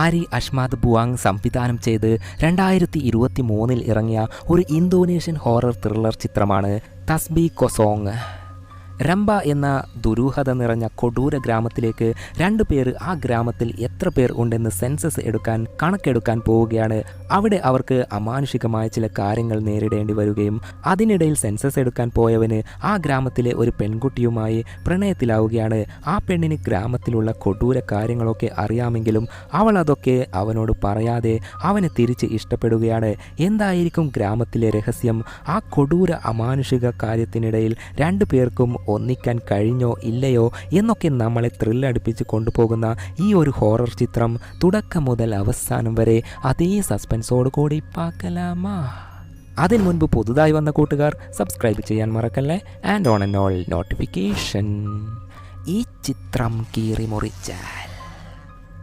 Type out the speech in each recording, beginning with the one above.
ആരി അഷ്മാദ് ബുവാങ് സംവിധാനം ചെയ്ത് രണ്ടായിരത്തി ഇരുപത്തി മൂന്നിൽ ഇറങ്ങിയ ഒരു ഇന്തോനേഷ്യൻ ഹൊറർ ത്രില്ലർ ചിത്രമാണ് തസ്ബി കൊസോങ്. രംബ എന്ന ദുരൂഹത നിറഞ്ഞ കൊടൂര ഗ്രാമത്തിലേക്ക് രണ്ടു പേർ ആ ഗ്രാമത്തിൽ എത്ര പേർ ഉണ്ടെന്ന് സെൻസസ് എടുക്കാൻ കണക്കെടുക്കാൻ പോവുകയാണ്. അവിടെ അവർക്ക് അമാനുഷികമായ ചില കാര്യങ്ങൾ നേരിടേണ്ടി വരികയും അതിനിടയിൽ സെൻസസ് എടുക്കാൻ പോയവന് ആ ഗ്രാമത്തിലെ ഒരു പെൺകുട്ടിയുമായി പ്രണയത്തിലാവുകയാണ്. ആ പെണ്ണിന് ഗ്രാമത്തിലുള്ള കൊടൂര കാര്യങ്ങളൊക്കെ അറിയാമെങ്കിലും അവൾ അതൊക്കെ അവനോട് പറയാതെ അവനെ തിരിച്ച് ഇഷ്ടപ്പെടുകയാണ്. എന്തായിരിക്കും ഗ്രാമത്തിലെ രഹസ്യം? ആ കൊടൂര അമാനുഷിക കാര്യത്തിനിടയിൽ രണ്ടു പേർക്കും ഒന്നിക്കാൻ കഴിഞ്ഞോ ഇല്ലയോ എന്നൊക്കെ നമ്മളെ ത്രില്ലടിപ്പിച്ച് കൊണ്ടുപോകുന്ന ഈ ഒരു ഹൊറർ ചിത്രം തുടക്കം മുതൽ അവസാനം വരെ അതേ സസ്പെൻസോട് കൂടി പാക്കലാമാ. അതിന് മുൻപ് പുതുതായി വന്ന കൂട്ടുകാർ സബ്സ്ക്രൈബ് ചെയ്യാൻ മറക്കല്ലേ? And on and all notification ഈ ചിത്രം കീറി മുറിച്ചാൽ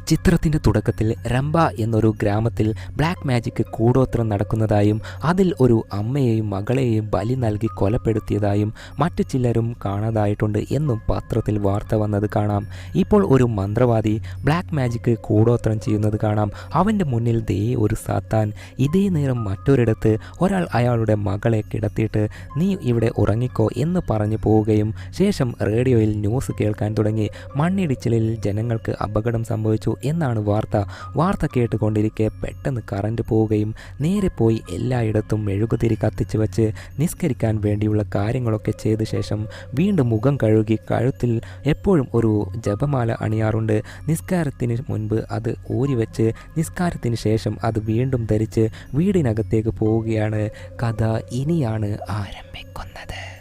ചിത്രത്തിന്റെ തുടക്കത്തിൽ രംബ എന്നൊരു ഗ്രാമത്തിൽ ബ്ലാക്ക് മാജിക് കൂടോത്രം നടക്കുന്നതായും അതിൽ ഒരു അമ്മയെയും മകളെയും ബലി നൽകി കൊലപ്പെടുത്തിയതായും മറ്റു ചിലരും കാണാതായിട്ടുണ്ട് എന്നും പത്രത്തിൽ വാർത്ത വന്നത് കാണാം. ഇപ്പോൾ ഒരു മന്ത്രവാദി ബ്ലാക്ക് മാജിക് കൂടോത്രം ചെയ്യുന്നത് കാണാം. അവന്റെ മുന്നിൽ ദേ ഒരു സാത്താൻ. ഇതേ നേരം മറ്റൊരിടത്ത് ഒരാൾ അയാളുടെ മകളെ കിടത്തിയിട്ട് നീ ഇവിടെ ഉറങ്ങിക്കോ എന്ന് പറഞ്ഞു പോവുകയും ശേഷം റേഡിയോയിൽ ന്യൂസ് കേൾക്കാൻ തുടങ്ങി. മണ്ണിടിച്ചിലിൽ ജനങ്ങൾക്ക് അപകടം സംഭവിച്ചു. എന്നാണ് വാർത്ത. വാർത്ത കേട്ടുകൊണ്ടിരിക്കെ പെട്ടെന്ന് കറണ്ട് പോവുകയും നേരെ പോയി എല്ലായിടത്തും മെഴുകുതിരി കത്തിച്ച് വെച്ച് നിസ്കരിക്കാൻ വേണ്ടിയുള്ള കാര്യങ്ങളൊക്കെ ചെയ്ത ശേഷം വീണ്ടും മുഖം കഴുകി കഴുത്തിൽ എപ്പോഴും ഒരു ജപമാല അണിയാറുണ്ട്. നിസ്കാരത്തിന് മുൻപ് അത് ഊരി വെച്ച് നിസ്കാരത്തിന് ശേഷം അത് വീണ്ടും ധരിച്ച് വീടിനകത്തേക്ക് പോവുകയാണ്. കഥ ഇനിയാണ് ആരംഭിക്കുന്നത്.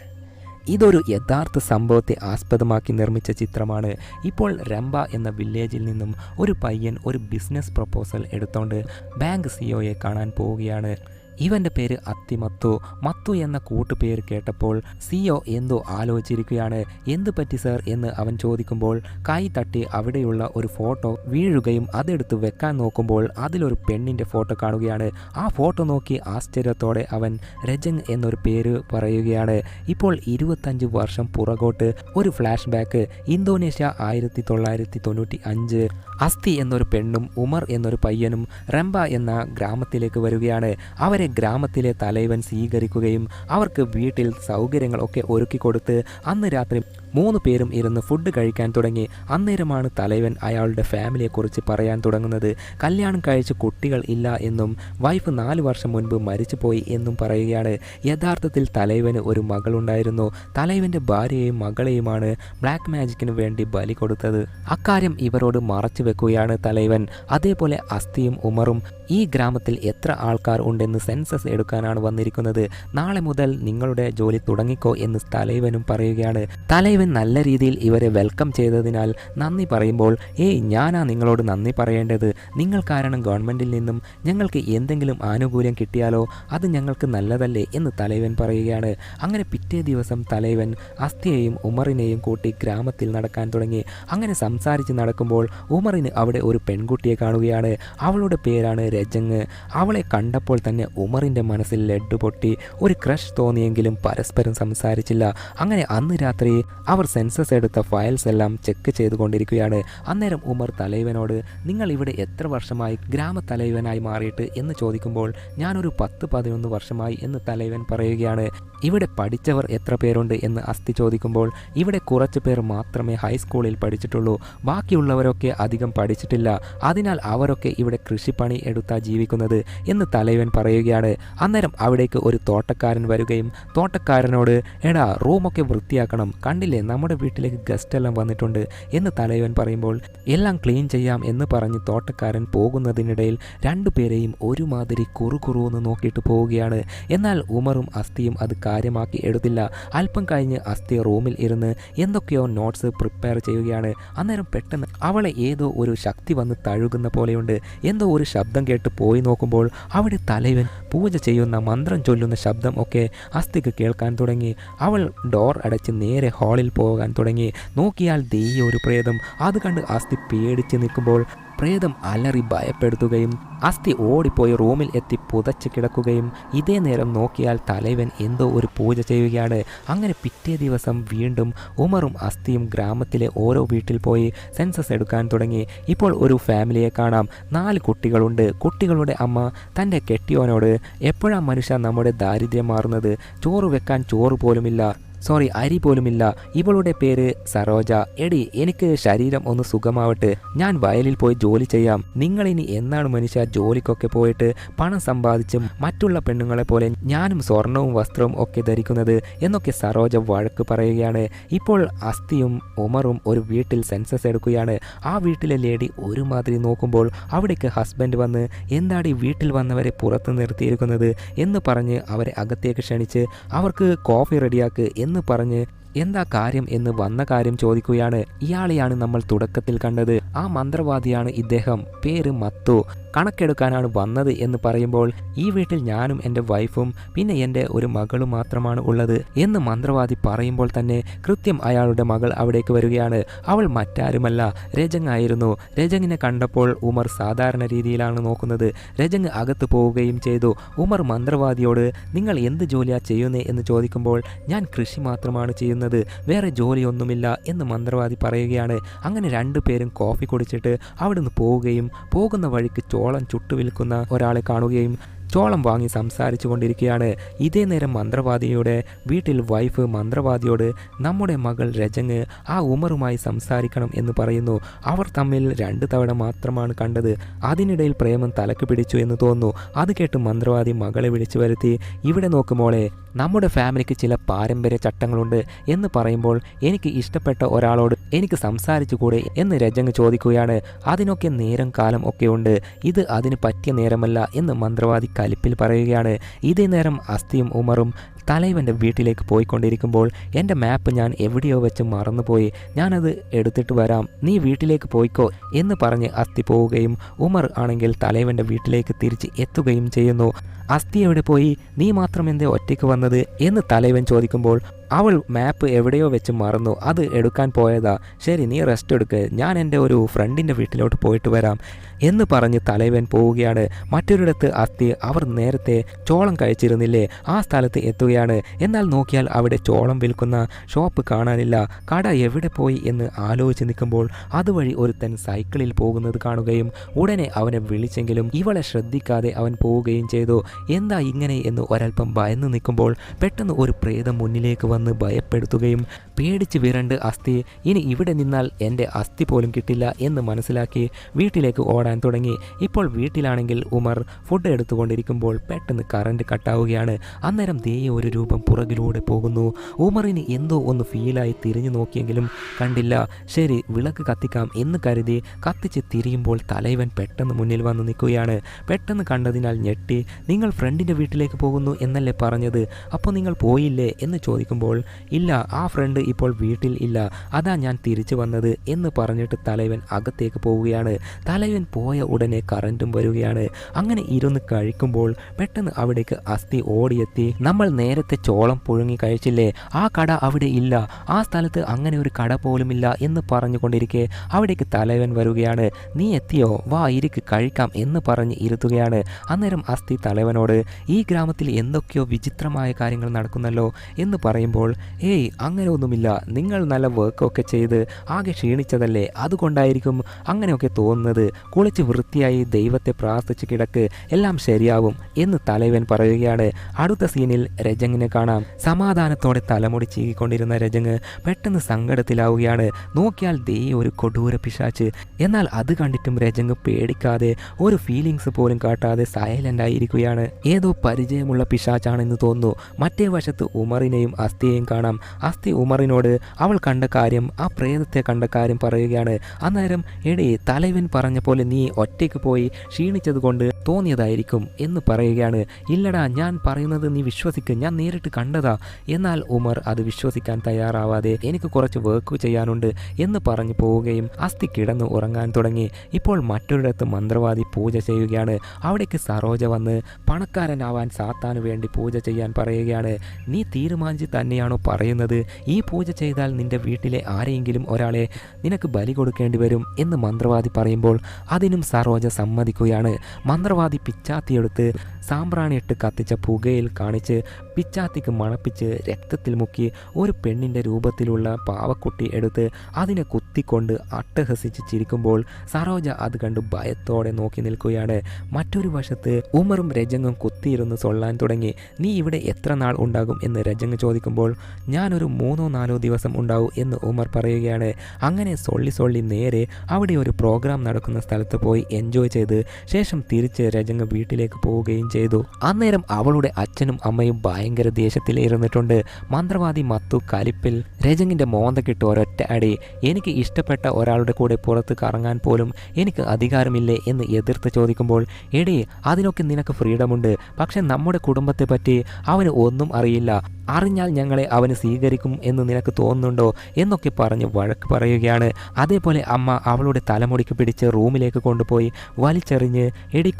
ഇതൊരു യഥാർത്ഥ സംഭവത്തെ ആസ്പദമാക്കി നിർമ്മിച്ച ചിത്രമാണ്. ഇപ്പോൾ രംബ എന്ന വില്ലേജിൽ നിന്നും ഒരു പയ്യൻ ഒരു ബിസിനസ് പ്രപ്പോസൽ എടുത്തോണ്ട് ബാങ്ക് സിഒയെ കാണാൻ പോവുകയാണ്. ഇവന്റെ പേര് അത്തിമത്തു. മത്തു എന്ന കൂട്ടുപേര് കേട്ടപ്പോൾ സിഒ എന്തോ ആലോചിച്ചിരിക്കുകയാണ്. എന്ത് പറ്റി സർ എന്ന് അവൻ ചോദിക്കുമ്പോൾ കൈ തട്ടി അവിടെയുള്ള ഒരു ഫോട്ടോ വീഴുകയും അതെടുത്ത് വെക്കാൻ നോക്കുമ്പോൾ അതിലൊരു പെണ്ണിന്റെ ഫോട്ടോ കാണുകയാണ്. ആ ഫോട്ടോ നോക്കി ആശ്ചര്യത്തോടെ അവൻ രജങ് എന്നൊരു പേര് പറയുകയാണ്. ഇപ്പോൾ ഇരുപത്തഞ്ച് വർഷം പുറകോട്ട്. ഒരു ഫ്ലാഷ് ബാക്ക്. ഇന്തോനേഷ്യ ആയിരത്തി തൊള്ളായിരത്തി തൊണ്ണൂറ്റി അഞ്ച് അസ്തി എന്നൊരു പെണ്ണും ഉമർ എന്നൊരു പയ്യനും റംബ എന്ന ഗ്രാമത്തിലേക്ക് വരികയാണ്. അവരെ ഗ്രാമത്തിലെ തലൈവൻ സ്വീകരിക്കുകയും അവർക്ക് വീട്ടിൽ സൗകര്യങ്ങളൊക്കെ ഒരുക്കി കൊടുത്ത് അന്ന് രാത്രി മൂന്ന് പേരും ഇരുന്ന് ഫുഡ് കഴിക്കാൻ തുടങ്ങി. അന്നേരമാണ് തലവൻ അയാളുടെ ഫാമിലിയെക്കുറിച്ച് പറയാൻ തുടങ്ങുന്നത്. കല്യാണം കഴിച്ച് കുട്ടികൾ ഇല്ല എന്നും വൈഫ് നാല് വർഷം മുൻപ് മരിച്ചുപോയി എന്നും പറയുകയാണ്. യഥാർത്ഥത്തിൽ തലൈവന് ഒരു മകളുണ്ടായിരുന്നു. തലൈവന്റെ ഭാര്യയെയും മകളെയുമാണ് ബ്ലാക്ക് മാജിക്കിന് വേണ്ടി ബലി കൊടുത്തത്. അക്കാര്യം ഇവരോട് മറച്ചു വെക്കുകയാണ് തലൈവൻ. അതേപോലെ അസ്ഥിയും ഉമറും ഈ ഗ്രാമത്തിൽ എത്ര ആൾക്കാർ ഉണ്ടെന്ന് സെൻസസ് എടുക്കാനാണ് വന്നിരിക്കുന്നത്. നാളെ മുതൽ നിങ്ങളുടെ ജോലി തുടങ്ങിക്കോ എന്ന് തലൈവനും പറയുകയാണ്. തലൈവൻ നല്ല രീതിയിൽ ഇവരെ വെൽക്കം ചെയ്തതിനാൽ നന്ദി പറയുമ്പോൾ ഏയ് ഞാനാ നിങ്ങളോട് നന്ദി പറയേണ്ടത്. നിങ്ങൾ കാരണം ഗവൺമെന്റിൽ നിന്നും ഞങ്ങൾക്ക് എന്തെങ്കിലും ആനുകൂല്യം കിട്ടിയാലോ അത് ഞങ്ങൾക്ക് നല്ലതല്ലേ? എന്ന് തലൈവൻ പറയുകയാണ്. അങ്ങനെ പിറ്റേ ദിവസം തലൈവൻ അസ്ഥിയെയും ഉമറിനെയും കൂട്ടി ഗ്രാമത്തിൽ നടക്കാൻ തുടങ്ങി. അങ്ങനെ സംസാരിച്ച് നടക്കുമ്പോൾ ഉമറിന് അവിടെ ഒരു പെൺകുട്ടിയെ കാണുകയാണ്. അവളുടെ പേരാണ് രജങ് അവളെ കണ്ടപ്പോൾ തന്നെ ഉമറിന്റെ മനസ്സിൽ ലഡ്ഡു പൊട്ടി. ഒരു ക്രഷ് തോന്നിയെങ്കിലും പരസ്പരം സംസാരിച്ചില്ല. അങ്ങനെ അന്ന് രാത്രി അവർ സെൻസസ് എടുത്ത ഫയൽസ് എല്ലാം ചെക്ക് ചെയ്തുകൊണ്ടിരിക്കുകയാണ്. അന്നേരം ഉമർ തലൈവനോട് നിങ്ങൾ ഇവിടെ എത്ര വർഷമായി ഗ്രാമത്തലൈവനായി മാറിയിട്ട്? എന്ന് ചോദിക്കുമ്പോൾ ഞാനൊരു പത്ത് പതിനൊന്ന് വർഷമായി എന്ന് തലൈവൻ പറയുകയാണ്. ഇവിടെ പഠിച്ചവർ എത്ര പേരുണ്ട്? എന്ന് അസ്ഥി ചോദിക്കുമ്പോൾ ഇവിടെ കുറച്ച് പേർ മാത്രമേ ഹൈസ്കൂളിൽ പഠിച്ചിട്ടുള്ളൂ. ബാക്കിയുള്ളവരൊക്കെ അധികം പഠിച്ചിട്ടില്ല. അതിനാൽ അവരൊക്കെ ഇവിടെ കൃഷിപ്പണി എടുത്താ ജീവിക്കുന്നത് എന്ന് തലൈവൻ പറയുകയാണ്. അന്നേരം അവിടേക്ക് ഒരു തോട്ടക്കാരൻ വരികയും തോട്ടക്കാരനോട് എടാ റൂമൊക്കെ വൃത്തിയാക്കണം. കണ്ടില്ലേ നമ്മുടെ വീട്ടിലേക്ക് ഗസ്റ്റ് എല്ലാം വന്നിട്ടുണ്ട് എന്ന് തലയവൻ പറയുമ്പോൾ എല്ലാം ക്ലീൻ ചെയ്യാം എന്ന് പറഞ്ഞ് തോട്ടക്കാരൻ പോകുന്നതിനിടയിൽ രണ്ടുപേരെയും ഒരുമാതിരി കുറുകുറുവെന്ന് നോക്കിയിട്ട് പോവുകയാണ്. എന്നാൽ ഉമറും അസ്ഥിയും അത് കാര്യമാക്കി എടുത്തില്ല. അല്പം കഴിഞ്ഞ് അസ്ഥി റൂമിൽ ഇരുന്ന് എന്തൊക്കെയോ നോട്ട്സ് പ്രിപ്പയർ ചെയ്യുകയാണ്. അന്നേരം പെട്ടെന്ന് അവളെ ഏതോ ഒരു ശക്തി വന്ന് തഴുകുന്ന പോലെയുണ്ട്. എന്തോ ഒരു ശബ്ദം കേട്ട് പോയി നോക്കുമ്പോൾ അവിടെ തലയവൻ പൂജ ചെയ്യുന്ന മന്ത്രം ചൊല്ലുന്ന ശബ്ദം ഒക്കെ അസ്ഥിക്ക് കേൾക്കാൻ തുടങ്ങി. അവൾ ഡോർ അടച്ച് നേരെ ഹാളിൽ പോകാൻ തുടങ്ങി. നോക്കിയാൽ ദേ ഒരു പ്രേതം. അത് കണ്ട് അസ്ഥി പേടിച്ച് നിൽക്കുമ്പോൾ പ്രേതം അലറി ഭയപ്പെടുത്തുകയും അസ്ഥി ഓടിപ്പോയി റൂമിൽ എത്തി പുതച്ച് കിടക്കുകയും ഇതേ നേരം നോക്കിയാൽ തലവൻ എന്തോ ഒരു പൂജ ചെയ്യുകയാണ്. അങ്ങനെ പിറ്റേ ദിവസം വീണ്ടും ഉമറും അസ്ഥിയും ഗ്രാമത്തിലെ ഓരോ വീട്ടിൽ പോയി സെൻസസ് എടുക്കാൻ തുടങ്ങി. ഇപ്പോൾ ഒരു ഫാമിലിയെ കാണാം. നാല് കുട്ടികളുണ്ട്. കുട്ടികളുടെ അമ്മ തന്റെ കെട്ടിയോനോട് എപ്പോഴാണ് മനുഷ്യ നമ്മുടെ ദാരിദ്ര്യം മാറുന്നത്? ചോറ് വെക്കാൻ ചോറ് പോലുമില്ല. സോറി അരി പോലുമില്ല. ഇവളുടെ പേര് സരോജ. എടി എനിക്ക് ശരീരം ഒന്ന് സുഖമാവട്ടെ. ഞാൻ വയലിൽ പോയി ജോലി ചെയ്യാം. നിങ്ങൾ ഇനി എന്നാണ് മനുഷ്യ ജോലിക്കൊക്കെ പോയിട്ട് പണം സമ്പാദിച്ചും മറ്റുള്ള പെണ്ണുങ്ങളെ പോലെ ഞാനും സ്വർണവും വസ്ത്രവും ഒക്കെ ധരിക്കുന്നത് എന്നൊക്കെ സരോജ വഴക്ക് പറയുകയാണ്. ഇപ്പോൾ അസ്ഥിയും ഉമറും ഒരു വീട്ടിൽ സെൻസസ് എടുക്കുകയാണ്. ആ വീട്ടിലെ ലേഡി ഒരുമാതിരി നോക്കുമ്പോൾ അവിടേക്ക് ഹസ്ബൻഡ് വന്ന് എന്താടി വീട്ടിൽ വന്നവരെ പുറത്ത് നിർത്തിയിരിക്കുന്നത്? എന്ന് പറഞ്ഞ് അവരെ അകത്തേക്ക് ക്ഷണിച്ച് അവർക്ക് കോഫി റെഡിയാക്ക് എന്ന് പറഞ്ഞ് എന്താ കാര്യം എന്ന് വന്ന കാര്യം ചോദിക്കുകയാണ്. ഇയാളെയാണ് നമ്മൾ തുടക്കത്തിൽ കണ്ടത്. ആ മന്ത്രവാദിയാണ് ഇദ്ദേഹം. പേര് മത്തു. കണക്കെടുക്കാനാണ് വന്നത് എന്ന് പറയുമ്പോൾ ഈ വീട്ടിൽ ഞാനും എന്റെ വൈഫും പിന്നെ എന്റെ ഒരു മകളും മാത്രമാണ് ഉള്ളത് എന്ന് മന്ത്രവാദി പറയുമ്പോൾ തന്നെ കൃത്യം അയാളുടെ മകൾ അവിടേക്ക് വരികയാണ്. അവൾ മറ്റാരുമല്ല. രജങ് ആയിരുന്നു. രജങ്ങിനെ കണ്ടപ്പോൾ ഉമർ സാധാരണ രീതിയിലാണ് നോക്കുന്നത്. രജങ് അകത്ത് പോവുകയും ചെയ്തു. ഉമർ മന്ത്രവാദിയോട് നിങ്ങൾ എന്ത് ജോലിയാ ചെയ്യുന്നേ? എന്ന് ചോദിക്കുമ്പോൾ ഞാൻ കൃഷി മാത്രമാണ് ചെയ്യുന്നത്. വേറെ ജോലിയൊന്നുമില്ല. എന്ന് മന്ത്രവാദി പറയുകയാണ്. അങ്ങനെ രണ്ടുപേരും കോഫി കുടിച്ചിട്ട് അവിടുന്ന് പോവുകയും പോകുന്ന വഴിക്ക് ചോളം ചുട്ടു വിൽക്കുന്ന ഒരാളെ കാണുകയും ചോളം വാങ്ങി സംസാരിച്ചു കൊണ്ടിരിക്കുകയാണ്. ഇതേ നേരം മന്ത്രവാദിയുടെ വീട്ടിൽ വൈഫ് മന്ത്രവാദിയോട് നമ്മുടെ മകൾ രജങ് ആ ഉമറുമായി സംസാരിക്കണം എന്ന് പറയുന്നു. അവർ തമ്മിൽ രണ്ട് തവണ മാത്രമാണ് കണ്ടത്. അതിനിടയിൽ പ്രേമം തലക്ക് പിടിച്ചു എന്ന് തോന്നുന്നു. അത് കേട്ട് മന്ത്രവാദി മകളെ വിളിച്ചു വരുത്തി ഇവിടെ നോക്കുമോളെ നമ്മുടെ ഫാമിലിക്ക് ചില പാരമ്പര്യ ചട്ടങ്ങളുണ്ട് എന്ന് പറയുമ്പോൾ എനിക്ക് ഇഷ്ടപ്പെട്ട ഒരാളോട് എനിക്ക് സംസാരിച്ചുകൂടെ എന്ന് രജങ് ചോദിക്കുകയാണ്. അതിനൊക്കെ നേരം കാലം ഒക്കെ ഉണ്ട് ഇത് അതിന് പറ്റിയ നേരമല്ല എന്ന് മന്ത്രവാദി കലിപ്പിൽ പറയുകയാണ് ഇതേ നേരം അസ്തിയും ഉമറും തലൈവന്റെ വീട്ടിലേക്ക് പോയിക്കൊണ്ടിരിക്കുമ്പോൾ എന്റെ മാപ്പ് ഞാൻ എവിടെയോ വെച്ച് മറന്നുപോയി. ഞാനത് എടുത്തിട്ട് വരാം. നീ വീട്ടിലേക്ക് പോയിക്കോ എന്ന് പറഞ്ഞ് അസ്ഥി പോവുകയും ഉമർ ആണെങ്കിൽ തലൈവന്റെ വീട്ടിലേക്ക് തിരിച്ച് എത്തുകയും ചെയ്യുന്നു. അസ്ഥി എവിടെ പോയി? നീ മാത്രം എന്തേ ഒറ്റയ്ക്ക് വന്നത്? എന്ന് തലൈവൻ ചോദിക്കുമ്പോൾ അവൾ മാപ്പ് എവിടെയോ വെച്ച് മറന്നു. അത് എടുക്കാൻ പോയതാ. ശരി നീ റെസ്റ്റ് എടുക്ക്. ഞാൻ എന്റെ ഒരു ഫ്രണ്ടിന്റെ വീട്ടിലോട്ട് പോയിട്ട് വരാം എന്ന് പറഞ്ഞ് തലൈവൻ പോവുകയാണ്. മറ്റൊരിടത്ത് അസ്ഥി അവർ നേരത്തെ ചോളം കഴിച്ചിരുന്നില്ലേ? ആ സ്ഥലത്ത് എത്തുകയാണ്. എന്നാൽ നോക്കിയാൽ അവിടെ ചോളം വിൽക്കുന്ന ഷോപ്പ് കാണാനില്ല. കട എവിടെ പോയി എന്ന് ആലോചിച്ച് നിൽക്കുമ്പോൾ അതുവഴി ഒരുത്തൻ സൈക്കിളിൽ പോകുന്നത് കാണുകയും ഉടനെ അവനെ വിളിച്ചെങ്കിലും ഇവളെ ശ്രദ്ധിക്കാതെ അവൻ പോവുകയും ചെയ്തു. എന്താ ഇങ്ങനെ എന്ന് ഒരൽപ്പം ഭയന്ന് നിൽക്കുമ്പോൾ പെട്ടെന്ന് ഒരു പ്രേതം മുന്നിലേക്ക് വന്ന് ഭയപ്പെടുത്തുകയും പേടിച്ച് വിരണ്ട് അസ്ഥി ഇനി ഇവിടെ നിന്നാൽ എന്റെ അസ്ഥി പോലും കിട്ടില്ല എന്ന് മനസ്സിലാക്കി വീട്ടിലേക്ക് ഓടാൻ തുടങ്ങി. ഇപ്പോൾ വീട്ടിലാണെങ്കിൽ ഉമർ ഫുഡ് എടുത്തുകൊണ്ടിരിക്കുമ്പോൾ പെട്ടെന്ന് കറണ്ട് കട്ടാവുകയാണ് അന്നേരം ദേയ ഒരു രൂപം പുറകിലൂടെ പോകുന്നു. ഉമറിന് എന്തോ ഒന്ന് ഫീലായി തിരിഞ്ഞു നോക്കിയെങ്കിലും കണ്ടില്ല. ശരി വിളക്ക് കത്തിക്കാം എന്ന് കരുതി കത്തിച്ച് തിരിയുമ്പോൾ തലൈവൻ പെട്ടെന്ന് മുന്നിൽ വന്ന് നിൽക്കുകയാണ്. പെട്ടെന്ന് കണ്ടതിനാൽ ഞെട്ടി. നിങ്ങൾ ഫ്രണ്ടിന്റെ വീട്ടിലേക്ക് പോകുന്നു എന്നല്ലേ പറഞ്ഞത്? അപ്പോൾ നിങ്ങൾ പോയില്ലേ? എന്ന് ചോദിക്കുമ്പോൾ ഇല്ല ആ ഫ്രണ്ട് ഇപ്പോൾ വീട്ടിൽ ഇല്ല. അതാ ഞാൻ തിരിച്ചു വന്നത് എന്ന് പറഞ്ഞിട്ട് തലവൻ അകത്തേക്ക് പോവുകയാണ്. തലവൻ പോയ ഉടനെ കറണ്ടും വരികയാണ്. അങ്ങനെ ഇരുന്ന് കഴിക്കുമ്പോൾ പെട്ടെന്ന് അവിടേക്ക് അസ്ഥി ഓടിയെത്തി. നമ്മൾ നേരത്തെ ചോളം പുഴുങ്ങി കഴിച്ചില്ലേ? ആ കട അവിടെ ഇല്ല. ആ സ്ഥലത്ത് അങ്ങനെ ഒരു കട പോലുമില്ല എന്ന് പറഞ്ഞുകൊണ്ടിരിക്കെ അവിടേക്ക് തലവൻ വരികയാണ്. നീ എത്തിയോ? വാ ഇരിക്ക് കഴിക്കാം എന്ന് പറഞ്ഞ് ഇരുത്തുകയാണ്. അന്നേരം അസ്ഥി തലവനോട് ഈ ഗ്രാമത്തിൽ എന്തൊക്കെയോ വിചിത്രമായ കാര്യങ്ങൾ നടക്കുന്നല്ലോ എന്ന് പറയുമ്പോൾ ഏയ് അങ്ങനെ ഒന്നുമില്ല നിങ്ങൾ നല്ല വർക്കൊക്കെ ചെയ്ത് ആകെ ക്ഷീണിച്ചതല്ലേ? അതുകൊണ്ടായിരിക്കും അങ്ങനെയൊക്കെ തോന്നുന്നത്. കുളിച്ച് വൃത്തിയായി ദൈവത്തെ പ്രാർത്ഥിച്ച് കിടക്ക്. എല്ലാം ശരിയാവും എന്ന് തലവൻ പറയുകയാണ്. അടുത്ത സീനിൽ രജങ്ങിനെ കാണാം. സമാധാനത്തോടെ തലമുടി ചീകിക്കൊണ്ടിരുന്ന രജങ് പെട്ടെന്ന് സങ്കടത്തിലാവുകയാണ്. നോക്കിയാൽ ദേ ഒരു കൊടൂര പിശാച്ച്. എന്നാൽ അത് കണ്ടിട്ടും രജങ് പേടിക്കാതെ ഒരു ഫീലിങ്സ് പോലും കാട്ടാതെ സൈലന്റ് ആയിരിക്കുകയാണ്. ഏതോ പരിചയമുള്ള പിശാച്ചാണെന്ന് തോന്നുന്നു. മറ്റേ വശത്ത് ഉമറിനെയും അസ്ഥിയെയും കാണാം. അസ്ഥി ഉമറിനോട് അവൾ കണ്ട കാര്യം ആ പ്രേതത്തെ കണ്ട കാര്യം പറയുകയാണ്. അന്നേരം എടേ തലവൻ പറഞ്ഞ പോലെ നീ ഒറ്റയ്ക്ക് പോയി ക്ഷീണിച്ചതുകൊണ്ട് തോന്നിയതായിരിക്കും എന്ന് പറയുകയാണ്. ഇല്ലടാ ഞാൻ പറയുന്നത് നീ വിശ്വസിക്കും. ഞാൻ നേരിട്ട് കണ്ടതാ. എന്നാൽ ഉമർ അത് വിശ്വസിക്കാൻ തയ്യാറാവാതെ എനിക്ക് കുറച്ച് വർക്ക് ചെയ്യാനുണ്ട് എന്ന് പറഞ്ഞു പോവുകയും അസ്ഥി കിടന്ന് ഉറങ്ങാൻ തുടങ്ങി. ഇപ്പോൾ മറ്റൊരിടത്ത് മന്ത്രവാദി പൂജ ചെയ്യുകയാണ്. അവിടേക്ക് സരോജ വന്ന് പണക്കാരനാവാൻ സാത്താന് വേണ്ടി പൂജ ചെയ്യാൻ പറയുകയാണ്. നീ തീരുമാനിച്ച് തന്നെയാണോ പറയുന്നത്? ഈ പൂജ ചെയ്താൽ നിന്റെ വീട്ടിലെ ആരെയെങ്കിലും ഒരാളെ നിനക്ക് ബലി കൊടുക്കേണ്ടി വരും എന്ന് മന്ത്രവാദി പറയുമ്പോൾ അതിനും സരോജ സമ്മതിക്കുകയാണ്. മന്ത്രവാദി പിച്ചാത്തിയെടുത്ത് സാമ്പ്രാണിയിട്ട് കത്തിച്ച പുകയിൽ കാണിച്ച് പിച്ചാത്തിക്ക് മണപ്പിച്ച് രക്തത്തിൽ മുക്കി ഒരു പെണ്ണിന്റെ രൂപത്തിലുള്ള പാവക്കുട്ടി എടുത്ത് അതിനെ കുത്തിക്കൊണ്ട് അട്ടഹസിച്ച് ചിരിക്കുമ്പോൾ സരോജ അത് കണ്ട് ഭയത്തോടെ നോക്കി നിൽക്കുകയാണ്. മറ്റൊരു വശത്ത് ഉമറും രജങ്ങും കുത്തിയിരുന്ന് സൊള്ളാൻ തുടങ്ങി. നീ ഇവിടെ എത്ര നാൾ ഉണ്ടാകും? എന്ന് രജങ് ചോദിക്കുമ്പോൾ ഞാനൊരു മൂന്നോ നാലോ ദിവസം ഉണ്ടാവും എന്ന് ഉമർ പറയുകയാണ്. അങ്ങനെ സൊള്ളി സൊള്ളി നേരെ അവിടെ ഒരു പ്രോഗ്രാം നടക്കുന്ന സ്ഥലത്ത് പോയി എൻജോയ് ചെയ്ത് ശേഷം തിരിച്ച് രജങ് വീട്ടിലേക്ക് പോവുകയും ചെയ്തു. അന്നേരം അവളുടെ അച്ഛനും അമ്മയും ഭയങ്കര ദേഷ്യത്തിൽ ഇരുന്നിട്ടുണ്ട്. മന്ത്രവാദി മത്തു കലിപ്പിൽ രജങ്ങിന്റെ മോന്തക്കിട്ട് ഒരൊറ്റ അടി. എനിക്ക് ഇഷ്ടപ്പെട്ട ഒരാളുടെ കൂടെ പുറത്ത് കറങ്ങാൻ പോലും എനിക്ക് അധികാരമില്ലേ? എന്ന് എതിർത്ത് ചോദിക്കുമ്പോൾ എടി അതിനൊക്കെ നിനക്ക് ഫ്രീഡമുണ്ട്. പക്ഷെ നമ്മുടെ കുടുംബത്തെ പറ്റി അവന് ഒന്നും അറിയില്ല. അറിഞ്ഞാൽ ഞങ്ങളെ അവന് സ്വീകരിക്കും എന്ന് നിനക്ക് തോന്നുന്നുണ്ടോ എന്നൊക്കെ പറഞ്ഞ് വഴക്ക് പറയുകയാണ്. അതേപോലെ അമ്മ അവളുടെ തലമുടിക്ക് പിടിച്ച് റൂമിലേക്ക് കൊണ്ടുപോയി വലിച്ചെറിഞ്ഞ് എടി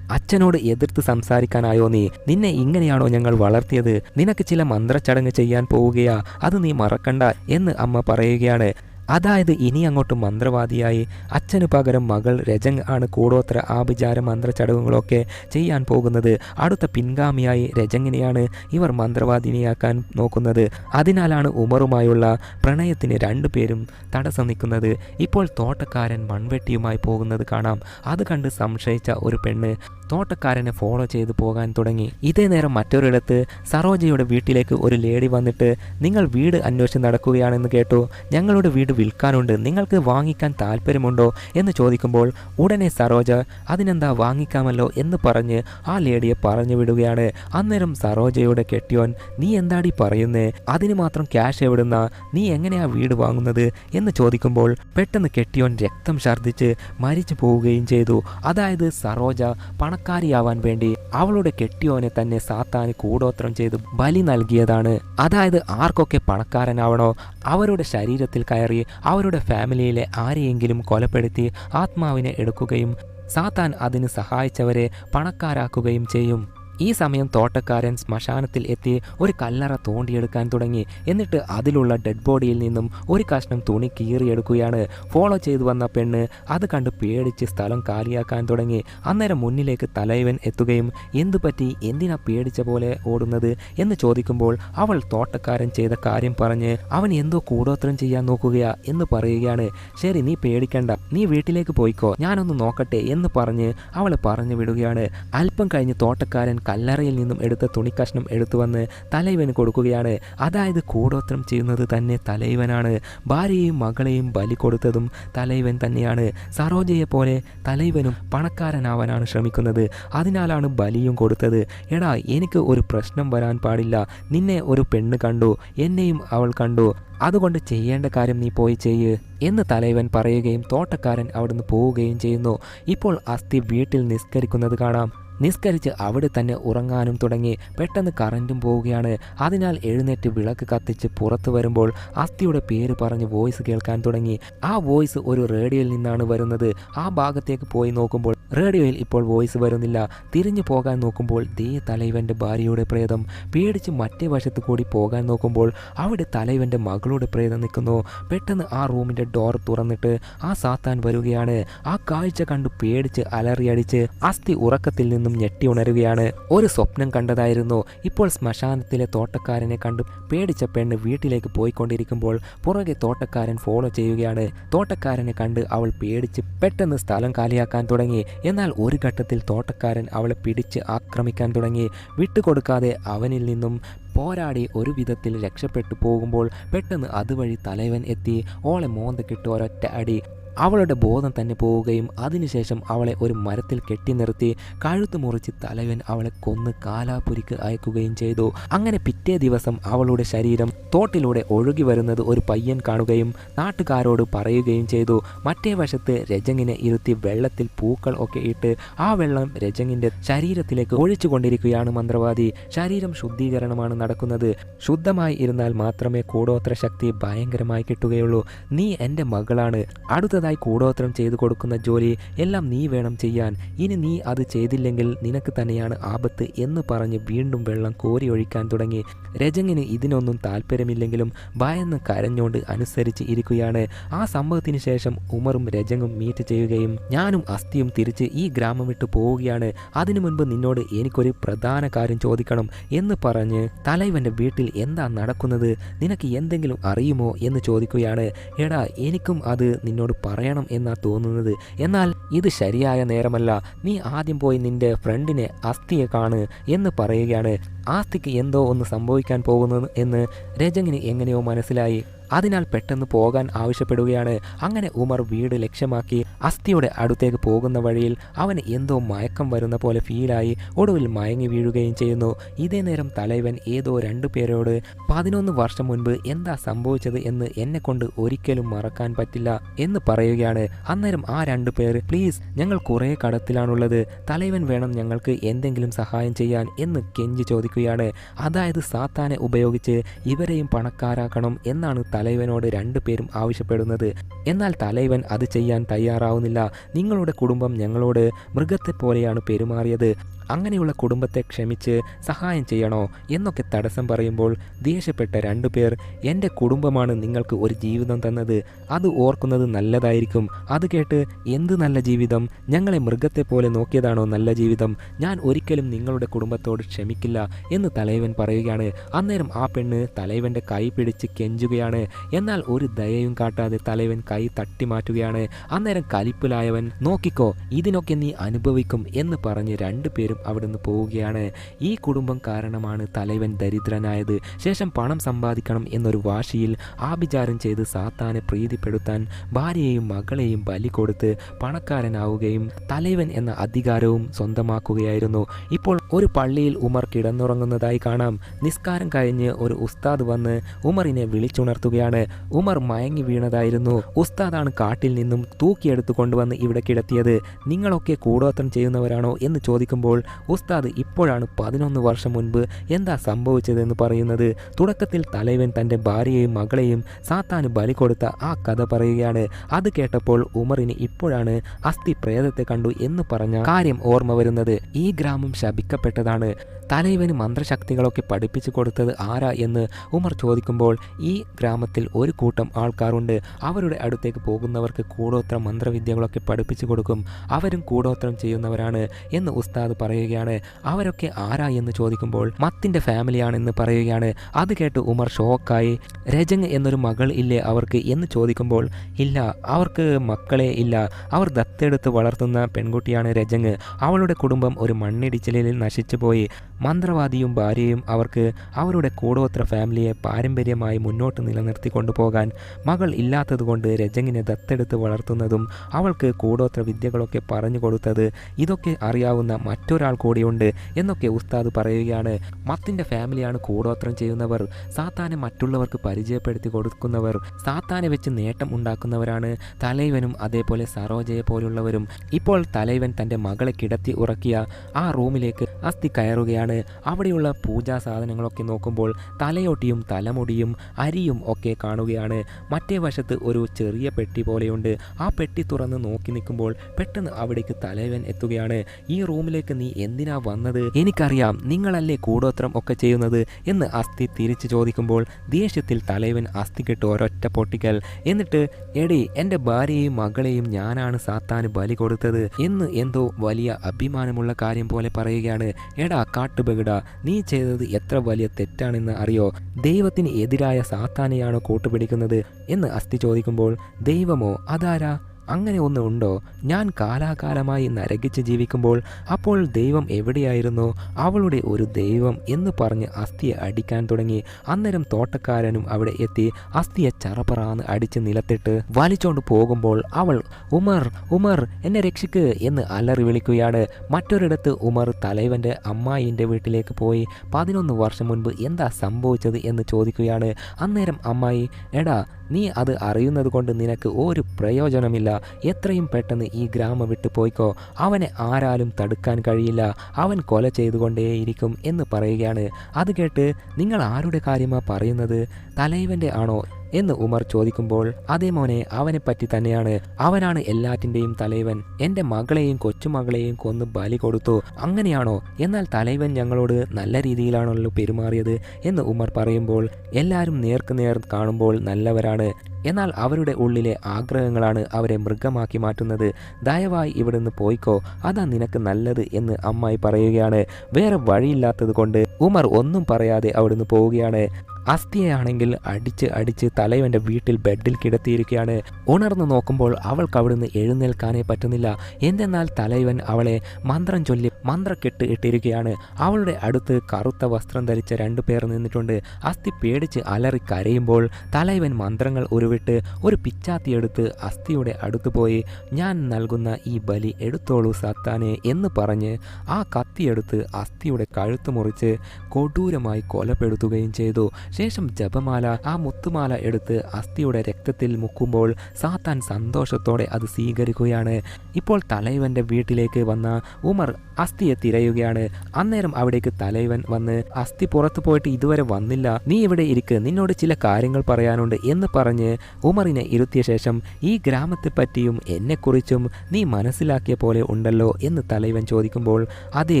അച്ഛനോട് എതിർത്ത് സംസാരിക്കാനായോ നീ? നിന്നെ ഇങ്ങനെയാണോ ഞങ്ങൾ വളർത്തിയത്? നിനക്ക് ചില മന്ത്രച്ചടങ്ങ് ചെയ്യാൻ പോവുകയാ. അത് നീ മറക്കണ്ട എന്ന് അമ്മ പറയുകയാണ്. അതായത് ഇനി അങ്ങോട്ട് മന്ത്രവാദിയായി അച്ഛന് പകരം മകൾ രജങ് ആണ് കൂടോത്ര ആഭിചാര മന്ത്രചടങ്ങുകളൊക്കെ ചെയ്യാൻ പോകുന്നത്. അടുത്ത പിൻഗാമിയായി രജങ്ങിനെയാണ് ഇവർ മന്ത്രവാദിനിയാക്കാൻ നോക്കുന്നത്. അതിനാലാണ് ഉമറുമായുള്ള പ്രണയത്തിന് രണ്ടുപേരും തടസ്സം നിൽക്കുന്നത്. ഇപ്പോൾ തോട്ടക്കാരൻ മൺവെട്ടിയുമായി പോകുന്നത് കാണാം. അത് കണ്ട് സംശയിച്ച ഒരു പെണ്ണ് തോട്ടക്കാരനെ ഫോളോ ചെയ്തു പോകാൻ തുടങ്ങി. ഇതേ നേരം മറ്റൊരിടത്ത് സരോജയുടെ വീട്ടിലേക്ക് ഒരു ലേഡി വന്നിട്ട് നിങ്ങൾ വീട് അന്വേഷിച്ച് നടക്കുകയാണെന്ന് കേട്ടു. ഞങ്ങളുടെ വീട് വിൽക്കാനുണ്ട്. നിങ്ങൾക്ക് വാങ്ങിക്കാൻ താല്പര്യമുണ്ടോ എന്ന് ചോദിക്കുമ്പോൾ ഉടനെ സരോജ അതിനെന്താ വാങ്ങിക്കാമല്ലോ? എന്ന് പറഞ്ഞ് ആ ലേഡിയെ പറഞ്ഞു വിടുകയാണ്. അന്നേരം സരോജയുടെ കെട്ടിയോൻ നീ എന്താടി പറയുന്നേ? അതിന് മാത്രം ക്യാഷ് എവിടുന്ന? നീ എങ്ങനെയാ വീട് വാങ്ങുന്നത്? എന്ന് ചോദിക്കുമ്പോൾ പെട്ടെന്ന് കെട്ടിയോൻ രക്തം ഛർദ്ദിച്ച് മരിച്ചു പോവുകയും ചെയ്തു. അതായത് സരോജ പണക്കാരിയാവാൻ വേണ്ടി അവളുടെ കെട്ടിയോനെ തന്നെ സാത്താന് കൂടോത്രം ചെയ്ത് ബലി നൽകിയതാണ്. അതായത് ആർക്കൊക്കെ പണക്കാരനാവണോ? അവരുടെ ശരീരത്തിൽ കയറി അവരുടെ ഫാമിലിയിലെ ആരെയെങ്കിലും കൊലപ്പെടുത്തി ആത്മാവിനെ എടുക്കുകയും സാത്താൻ അതിന് സഹായിച്ചവരെ പണക്കാരാക്കുകയും ചെയ്യും. ഈ സമയം തോട്ടക്കാരൻ ശ്മശാനത്തിൽ എത്തി ഒരു കല്ലറ തോണ്ടിയെടുക്കാൻ തുടങ്ങി. എന്നിട്ട് അതിലുള്ള ഡെഡ് ബോഡിയിൽ നിന്നും ഒരു കഷ്ണം തുണി കീറിയെടുക്കുകയാണ്. ഫോളോ ചെയ്തു വന്ന പെണ്ണ് അത് കണ്ട് പേടിച്ച് സ്ഥലം കാലിയാക്കാൻ തുടങ്ങി. അന്നേരം മുന്നിലേക്ക് തലയവൻ എത്തുകയും എന്തു പറ്റി? എന്തിനാ പേടിച്ച പോലെ ഓടുന്നത്? എന്ന് ചോദിക്കുമ്പോൾ അവൾ തോട്ടക്കാരൻ ചെയ്ത കാര്യം പറഞ്ഞ് അവൻ എന്തോ കൂടോത്രം ചെയ്യാൻ നോക്കുകയാ എന്ന് പറയുകയാണ്. ശരി നീ പേടിക്കണ്ട. നീ വീട്ടിലേക്ക് പോയിക്കോ. ഞാനൊന്ന് നോക്കട്ടെ എന്ന് പറഞ്ഞ് അവളെ പറഞ്ഞു വിടുകയാണ്. അല്പം കഴിഞ്ഞ് തോട്ടക്കാരൻ കല്ലറയിൽ നിന്നും എടുത്ത തുണിക്കഷ്ണം എടുത്തു വന്ന് തലൈവന് കൊടുക്കുകയാണ്. അതായത് കൂടോത്രം ചെയ്യുന്നത് തന്നെ തലൈവനാണ്. ഭാര്യയും മകളെയും ബലി കൊടുത്തതും തലൈവൻ തന്നെയാണ്. സരോജയെ പോലെ തലൈവനും പണക്കാരനാവാനാണ് ശ്രമിക്കുന്നത്. അതിനാലാണ് ബലിയും കൊടുത്തത്. എടാ എനിക്ക് ഒരു പ്രശ്നം വരാൻ പാടില്ല. നിന്നെ ഒരു പെണ്ണ് കണ്ടു. എന്നെയും അവൾ കണ്ടു. അതുകൊണ്ട് ചെയ്യേണ്ട കാര്യം നീ പോയി ചെയ്യ് എന്ന് തലൈവൻ പറയുകയും തോട്ടക്കാരൻ അവിടുന്ന് പോവുകയും ചെയ്യുന്നു. ഇപ്പോൾ അസ്ഥി വീട്ടിൽ നിസ്കരിക്കുന്നത് കാണാം. നിസ്കരിച്ച് അവിടെ തന്നെ ഉറങ്ങാനും തുടങ്ങി പെട്ടെന്ന് കറന്റും പോവുകയാണ്. അതിനാൽ എഴുന്നേറ്റ് വിളക്ക് കത്തിച്ച് പുറത്തു വരുമ്പോൾ അസ്ഥിയുടെ പേര് പറഞ്ഞ് വോയിസ് കേൾക്കാൻ തുടങ്ങി. ആ വോയിസ് ഒരു റേഡിയോയിൽ നിന്നാണ് വരുന്നത്. ആ ഭാഗത്തേക്ക് പോയി നോക്കുമ്പോൾ റേഡിയോയിൽ ഇപ്പോൾ വോയിസ് വരുന്നില്ല. തിരിഞ്ഞു പോകാൻ നോക്കുമ്പോൾ ദേ തലൈവന്റെ ഭാര്യയുടെ പ്രേതം. പേടിച്ച് മറ്റേ വശത്ത് കൂടി പോകാൻ നോക്കുമ്പോൾ അവിടെ തലൈവന്റെ മകളുടെ പ്രേതം നിൽക്കുന്നു. പെട്ടെന്ന് ആ റൂമിന്റെ ഡോർ തുറന്നിട്ട് ആ സാത്താൻ വരികയാണ്. ആ കാഴ്ച കണ്ടു പേടിച്ച് അലറിയടിച്ച് അസ്ഥി ഉറക്കത്തിൽ നിന്നും ഞെട്ടി ഉണരുകയാണ്. ഒരു സ്വപ്നം കണ്ടതായിരുന്നു. ഇപ്പോൾ ശ്മശാനത്തിലെ തോട്ടക്കാരനെ കണ്ടു. പേടിച്ച പെണ്ണ് വീട്ടിലേക്ക് പോയിക്കൊണ്ടിരിക്കുമ്പോൾ പുറകെ തോട്ടക്കാരൻ ഫോളോ ചെയ്യുകയാണ്. തോട്ടക്കാരനെ കണ്ട് അവൾ പേടിച്ച് പെട്ടെന്ന് സ്ഥലം കാലിയാക്കാൻ തുടങ്ങി. എന്നാൽ ഒരു ഘട്ടത്തിൽ തോട്ടക്കാരൻ അവളെ പിടിച്ച് ആക്രമിക്കാൻ തുടങ്ങി. വിട്ടുകൊടുക്കാതെ അവനിൽ നിന്നും പോരാടി ഒരു വിധത്തിൽ രക്ഷപ്പെട്ടു പോകുമ്പോൾ പെട്ടെന്ന് അതുവഴി തലവൻ എത്തി. ഓളെ മോന്തക്കിട്ട് ഒരൊറ്റ അടി. അവളുടെ ബോധം തന്നെ പോവുകയും അതിനുശേഷം അവളെ ഒരു മരത്തിൽ കെട്ടി നിർത്തി കഴുത്ത് മുറിച്ച് തലവൻ അവളെ കൊന്ന് കാലാപുരിക്ക് അയക്കുകയും ചെയ്തു. അങ്ങനെ പിറ്റേ ദിവസം അവളുടെ ശരീരം തോട്ടിലൂടെ ഒഴുകി വരുന്നത് ഒരു പയ്യൻ കാണുകയും നാട്ടുകാരോട് പറയുകയും ചെയ്തു. മറ്റേ വശത്ത് രജങ്ങിനെ ഇരുത്തി വെള്ളത്തിൽ പൂക്കൾ ഒക്കെ ഇട്ട് ആ വെള്ളം രജങ്ങിന്റെ ശരീരത്തിലേക്ക് ഒഴിച്ചുകൊണ്ടിരിക്കുകയാണ് മന്ത്രവാദി. ശരീരം ശുദ്ധീകരണമാണ് നടക്കുന്നത്. ശുദ്ധമായി ഇരുന്നാൽ മാത്രമേ കൂടോത്ര ശക്തി ഭയങ്കരമായി കിട്ടുകയുള്ളൂ. നീ എന്റെ മകളാണ്. അടുത്തതായി നല്ലതായി കൂടോത്രം ചെയ്തു കൊടുക്കുന്ന ജോലി? എല്ലാം നീ വേണം ചെയ്യാൻ. ഇനി നീ അത് ചെയ്തില്ലെങ്കിൽ നിനക്ക് തന്നെയാണ് ആപത്ത് എന്ന് പറഞ്ഞ് വീണ്ടും വെള്ളം കോരി ഒഴിക്കാൻ തുടങ്ങി. രജങ്ങിന് ഇതിനൊന്നും താല്പര്യമില്ലെങ്കിലും ഭയന്ന് കരഞ്ഞുകൊണ്ട് അനുസരിച്ച് ഇരിക്കുകയാണ്. ആ സംഭവത്തിന് ശേഷം ഉമറും രജങ്ങും മീറ്റ് ചെയ്യുകയും ഞാനും അസ്ഥിയും തിരിച്ച് ഈ ഗ്രാമം വിട്ടു പോവുകയാണ്. അതിനു മുൻപ് നിന്നോട് എനിക്കൊരു പ്രധാന കാര്യം ചോദിക്കണം എന്ന് പറഞ്ഞ് തലൈവന്റെ വീട്ടിൽ എന്താ നടക്കുന്നത്? നിനക്ക് എന്തെങ്കിലും അറിയുമോ എന്ന് ചോദിക്കുകയാണ്. എടാ എനിക്കും അത് നിന്നോട് പറയണം എന്നാ തോന്നുന്നത്. എന്നാൽ ഇത് ശരിയായ നേരമല്ല. നീ ആദ്യം പോയി നിന്റെ ഫ്രണ്ടിനെ അസ്ഥിയെ കാണ് എന്ന് പറയുകയാണ്. ആസ്തിക്ക് എന്തോ ഒന്ന് സംഭവിക്കാൻ പോകുന്നു എന്ന് രജങ്ങിന് എങ്ങനെയോ മനസ്സിലായി. അതിനാൽ പെട്ടെന്ന് പോകാൻ ആവശ്യപ്പെടുകയാണ്. അങ്ങനെ ഉമർ വീട് ലക്ഷ്യമാക്കി അസ്ഥിയുടെ അടുത്തേക്ക് പോകുന്ന വഴിയിൽ അവന് എന്തോ മയക്കം വരുന്ന പോലെ ഫീലായി ഒടുവിൽ മയങ്ങി വീഴുകയും ചെയ്യുന്നു. ഇതേ നേരം തലൈവൻ ഏതോ രണ്ടു പേരോട് പതിനൊന്ന് വർഷം മുൻപ് എന്താ സംഭവിച്ചത് എന്ന് എന്നെ കൊണ്ട് ഒരിക്കലും മറക്കാൻ പറ്റില്ല എന്ന് പറയുകയാണ്. അന്നേരം ആ രണ്ടു പേര് പ്ലീസ് ഞങ്ങൾ കുറേ കടത്തിലാണുള്ളത്. തലൈവൻ വേണം ഞങ്ങൾക്ക് എന്തെങ്കിലും സഹായം ചെയ്യാൻ എന്ന് കെഞ്ചി ചോദിക്കുകയാണ് അതായത് സാത്താനെ ഉപയോഗിച്ച് ഇവരെയും പണക്കാരാക്കണം എന്നാണ് തലൈവനോട് രണ്ടുപേരും ആവശ്യപ്പെടുന്നത്. എന്നാൽ തലൈവൻ അത് ചെയ്യാൻ തയ്യാറാവുന്നില്ല. നിങ്ങളുടെ കുടുംബം ഞങ്ങളോട് മൃഗത്തെ പോലെയാണ് പെരുമാറിയത്. അങ്ങനെയുള്ള കുടുംബത്തെ ക്ഷമിച്ച് സഹായം ചെയ്യണോ എന്നൊക്കെ തടസ്സം പറയുമ്പോൾ ദേഷ്യപ്പെട്ട രണ്ടുപേർ എന്റെ കുടുംബമാണ് നിങ്ങൾക്ക് ഒരു ജീവിതം തന്നത്. അത് ഓർക്കുന്നത് നല്ലതായിരിക്കും. അത് കേട്ട് എന്ത് നല്ല ജീവിതം? ഞങ്ങളെ മൃഗത്തെ പോലെ നോക്കിയതാണോ നല്ല ജീവിതം? ഞാൻ ഒരിക്കലും നിങ്ങളുടെ കുടുംബത്തോട് ക്ഷമിക്കില്ല എന്ന് തലൈവൻ പറയുകയാണ്. അന്നേരം ആ പെണ്ണ് തലൈവന്റെ കൈ പിടിച്ച് കെഞ്ചുകയാണ്. എന്നാൽ ഒരു ദയയും കാട്ടാതെ തലൈവൻ കൈ തട്ടി മാറ്റുകയാണ്. അന്നേരം കലിപ്പിലായവൻ നോക്കിക്കോ ഇതിനൊക്കെ നീ അനുഭവിക്കും എന്ന് പറഞ്ഞ് രണ്ടുപേരും അവിടുന്ന് പോവുകയാണ്. ഈ കുടുംബം കാരണമാണ് തലവൻ ദരിദ്രനായത്. ശേഷം പണം സമ്പാദിക്കണം എന്നൊരു വാശിയിൽ ആഭിചാരം ചെയ്ത് സാത്താനെ പ്രീതിപ്പെടുത്താൻ ഭാര്യയെയും മകളെയും ബലി കൊടുത്ത് പണക്കാരനാവുകയും തലവൻ എന്ന അധികാരവും സ്വന്തമാക്കുകയായിരുന്നു. ഇപ്പോൾ ഒരു പള്ളിയിൽ ഉമർ കിടന്നുറങ്ങുന്നതായി കാണാം. നിസ്കാരം കഴിഞ്ഞ് ഒരു ഉസ്താദ് വന്ന് ഉമറിനെ വിളിച്ചുണർത്തുകയാണ്. ഉമർ മയങ്ങി വീണതായിരുന്നു. ഉസ്താദാണ് കാട്ടിൽ നിന്നും തൂക്കിയെടുത്തു കൊണ്ടുവന്ന് ഇവിടെ കിടത്തിയത്. നിങ്ങളൊക്കെ കൂടോത്രം ചെയ്യുന്നവരാണോ എന്ന് ചോദിക്കുമ്പോൾ ഉസ്താദ് ഇപ്പോഴാണ് പതിനൊന്ന് വർഷം മുൻപ് എന്താ സംഭവിച്ചതെന്ന് പറയുന്നത്? തുടക്കത്തിൽ തലവൻ തന്റെ ഭാര്യയെയും മകളെയും സാത്താന് ബലി കൊടുത്ത ആ കഥ പറയുകയാണ്. അത് കേട്ടപ്പോൾ ഉമറിന് ഇപ്പോഴാണ് അസ്ഥി പ്രേതത്തെ കണ്ടു എന്ന് പറഞ്ഞ കാര്യം ഓർമ്മ വരുന്നത്. ഈ ഗ്രാമം ശപിക്കപ്പെട്ടതാണ്. തലൈവന് മന്ത്രശക്തികളൊക്കെ പഠിപ്പിച്ചു കൊടുത്തത് ആരാ എന്ന് ഉമർ ചോദിക്കുമ്പോൾ ഈ ഗ്രാമത്തിൽ ഒരു കൂട്ടം ആൾക്കാരുണ്ട്. അവരുടെ അടുത്തേക്ക് പോകുന്നവർക്ക് കൂടോത്രം മന്ത്രവിദ്യകളൊക്കെ പഠിപ്പിച്ചു കൊടുക്കും. അവരും കൂടോത്രം ചെയ്യുന്നവരാണ് എന്ന് ഉസ്താദ് പറയുകയാണ്. അവരൊക്കെ ആരാ എന്ന് ചോദിക്കുമ്പോൾ മത്തിന്റെ ഫാമിലിയാണെന്ന് പറയുകയാണ്. അത് കേട്ട് ഉമർ ഷോക്കായി. രജങ് എന്നൊരു മകൾ ഇല്ലേ അവർക്ക് എന്ന് ചോദിക്കുമ്പോൾ ഇല്ല അവർക്ക് മക്കളെ ഇല്ല. അവർ ദത്തെടുത്ത് വളർത്തുന്ന പെൺകുട്ടിയാണ് രജങ്. അവളുടെ കുടുംബം ഒരു മണ്ണിടിച്ചിലിൽ നശിച്ചുപോയി. മന്ത്രവാദിയും ഭാര്യയും അവർക്ക് അവരുടെ കൂടോത്ര ഫാമിലിയെ പാരമ്പര്യമായി മുന്നോട്ട് നിലനിർത്തി കൊണ്ടുപോകാൻ മകൾ ഇല്ലാത്തതുകൊണ്ട് രജങ്ങിനെ ദത്തെടുത്ത് വളർത്തുന്നതും അവൾക്ക് കൂടോത്ര വിദ്യകളൊക്കെ പറഞ്ഞു കൊടുത്തത് ഇതൊക്കെ അറിയാവുന്ന മറ്റൊരാൾ കൂടിയുണ്ട് എന്നൊക്കെ ഉസ്താദ് പറയുകയാണ്. മത്തിന്റെ ഫാമിലിയാണ് കൂടോത്രം ചെയ്യുന്നവർ. സാത്താനെ മറ്റുള്ളവർക്ക് പരിചയപ്പെടുത്തി കൊടുക്കുന്നവർ. സാത്താനെ വെച്ച് നേട്ടം ഉണ്ടാക്കുന്നവരാണ് തലൈവനും അതേപോലെ സരോജയെ പോലുള്ളവരും. ഇപ്പോൾ തലൈവൻ തന്റെ മകളെ കിടത്തി ഉറക്കിയ ആ റൂമിലേക്ക് അസ്ഥി കയറുകയാണ്. അവിടെയുള്ള പൂജാ സാധനങ്ങളൊക്കെ നോക്കുമ്പോൾ തലയോട്ടിയും തലമുടിയും അരിയും ഒക്കെ കാണുകയാണ്. മറ്റേ വശത്ത് ഒരു ചെറിയ പെട്ടി പോലെയുണ്ട്. ആ പെട്ടി തുറന്ന് നോക്കി നിൽക്കുമ്പോൾ പെട്ടെന്ന് അവിടേക്ക് തലവൻ എത്തുകയാണ്. ഈ റൂമിലേക്ക് നീ എന്തിനാ വന്നത്? എനിക്കറിയാം നിങ്ങളല്ലേ കൂടോത്രം ഒക്കെ ചെയ്യുന്നത് എന്ന് അസ്ഥി തിരിച്ചു ചോദിക്കുമ്പോൾ ദേഷ്യത്തിൽ തലവൻ അസ്ഥി കെട്ട് ഒരൊറ്റ പൊട്ടിക്കൽ. എന്നിട്ട് എടി എന്റെ ഭാര്യയെയും മകളെയും ഞാനാണ് സാത്താന് ബലി കൊടുത്തത് എന്ന് എന്തോ വലിയ അഭിമാനമുള്ള കാര്യം പോലെ പറയുകയാണ്. എടാ കാട്ടുബഗിട നീ ചെയ്തത് എത്ര വലിയ തെറ്റാണെന്ന് അറിയോ? ദൈവത്തിന് എതിരായ സാത്താനെയാണോ കൂട്ടുപിടിക്കുന്നത്? എന്ന് അസ്ഥി ചോദിക്കുമ്പോൾ ദൈവമോ അതാരാ? അങ്ങനെ ഒന്ന് ഉണ്ടോ? ഞാൻ കാലാകാലമായി നരകിച്ച് ജീവിക്കുമ്പോൾ അപ്പോൾ ദൈവം എവിടെയായിരുന്നു? അവളുടെ ഒരു ദൈവം എന്ന് പറഞ്ഞ് അസ്ഥിയെ അടിക്കാൻ തുടങ്ങി. അന്നേരം തോട്ടക്കാരനും അവിടെ എത്തി. അസ്ഥിയെ ചറപറാന്ന് അടിച്ച് നിലത്തിട്ട് വലിച്ചോണ്ട് പോകുമ്പോൾ അവൾ ഉമർ ഉമർ എന്നെ രക്ഷിക്ക് എന്ന് അലറി വിളിക്കുകയാണ്. മറ്റൊരിടത്ത് ഉമർ തലൈവന്റെ അമ്മായിന്റെ വീട്ടിലേക്ക് പോയി. പതിനൊന്ന് വർഷം മുൻപ് എന്താ സംഭവിച്ചത് എന്ന് ചോദിക്കുകയാണ്. അന്നേരം അമ്മായി എടാ നീ അത് അറിയുന്നത് കൊണ്ട് നിനക്ക് ഒരു പ്രയോജനമില്ല. എത്രയും പെട്ടെന്ന് ഈ ഗ്രാമം വിട്ടു പോയിക്കോ. അവനെ ആരാലും തടുക്കാൻ കഴിയില്ല. അവൻ കൊല ചെയ്തുകൊണ്ടേയിരിക്കും എന്ന് പറയുകയാണ്. അത് കേട്ട് നിങ്ങൾ ആരുടെ കാര്യമാണ് പറയുന്നത്? തലൈവന്റെ ആണോ? എന്ന് ഉമർ ചോദിക്കുമ്പോൾ അതേ മോനെ അവനെ പറ്റി തന്നെയാണ്. അവനാണ് എല്ലാറ്റിന്റെയും തലൈവൻ. എന്റെ മകളെയും കൊച്ചുമകളെയും കൊന്ന് ബലി കൊടുത്തു. അങ്ങനെയാണോ? എന്നാൽ തലൈവൻ ഞങ്ങളോട് നല്ല രീതിയിലാണല്ലോ പെരുമാറിയത് എന്ന് ഉമർ പറയുമ്പോൾ എല്ലാവരും നേർക്ക് നേർ കാണുമ്പോൾ നല്ലവരാണ്. എന്നാൽ അവരുടെ ഉള്ളിലെ ആഗ്രഹങ്ങളാണ് അവരെ മൃഗമാക്കി മാറ്റുന്നത്. ദയവായി ഇവിടുന്ന് പോയിക്കോ. അതാ നിനക്ക് നല്ലത് എന്ന് അമ്മായി പറയുകയാണ്. വേറെ വഴിയില്ലാത്തത് കൊണ്ട് ഉമർ ഒന്നും പറയാതെ അവിടുന്ന് പോവുകയാണ്. അസ്ഥിയാണെങ്കിൽ അടിച്ച് അടിച്ച് തലയവന്റെ വീട്ടിൽ ബെഡിൽ കിടത്തിയിരിക്കുകയാണ്. ഉണർന്നു നോക്കുമ്പോൾ അവൾക്ക് അവിടുന്ന് എഴുന്നേൽക്കാനേ പറ്റുന്നില്ല. എന്തെന്നാൽ തലൈവൻ അവളെ മന്ത്രം ചൊല്ലി മന്ത്രക്കെട്ട് ഇട്ടിരിക്കുകയാണ്. അവളുടെ അടുത്ത് കറുത്ത വസ്ത്രം ധരിച്ച രണ്ടു പേർ നിന്നിട്ടുണ്ട്. അസ്ഥി പേടിച്ച് അലറി കരയുമ്പോൾ തലൈവൻ മന്ത്രങ്ങൾ ഉരുവിട്ട് ഒരു പിച്ചാത്തിയെടുത്ത് അസ്ഥിയുടെ അടുത്ത് പോയി. ഞാൻ നൽകുന്ന ഈ ബലി എടുത്തോളൂ സത്താനെ എന്ന് പറഞ്ഞ് ആ കത്തിയെടുത്ത് അസ്ഥിയുടെ കഴുത്ത് മുറിച്ച് കൊടൂരമായി കൊലപ്പെടുത്തുകയും ചെയ്തു. ശേഷം ജപമാല ആ മുത്തുമാല എടുത്ത് അസ്ഥിയുടെ രക്തത്തിൽ മുക്കുമ്പോൾ സാത്താൻ സന്തോഷത്തോടെ അത് സ്വീകരിക്കുകയാണ്. ഇപ്പോൾ തലൈവന്റെ വീട്ടിലേക്ക് വന്ന ഉമർ അസ്ഥിയെ തിരയുകയാണ്. അന്നേരം അവിടേക്ക് തലൈവൻ വന്ന് അസ്ഥി പുറത്തു പോയിട്ട് ഇതുവരെ വന്നില്ല. നീ ഇവിടെ ഇരിക്ക്? നിന്നോട് ചില കാര്യങ്ങൾ പറയാനുണ്ട് എന്ന് പറഞ്ഞ് ഉമറിനെ ഇരുത്തിയ ശേഷം ഈ ഗ്രാമത്തെ പറ്റിയും എന്നെക്കുറിച്ചും നീ മനസ്സിലാക്കിയ പോലെ ഉണ്ടല്ലോ എന്ന് തലൈവൻ ചോദിക്കുമ്പോൾ അതെ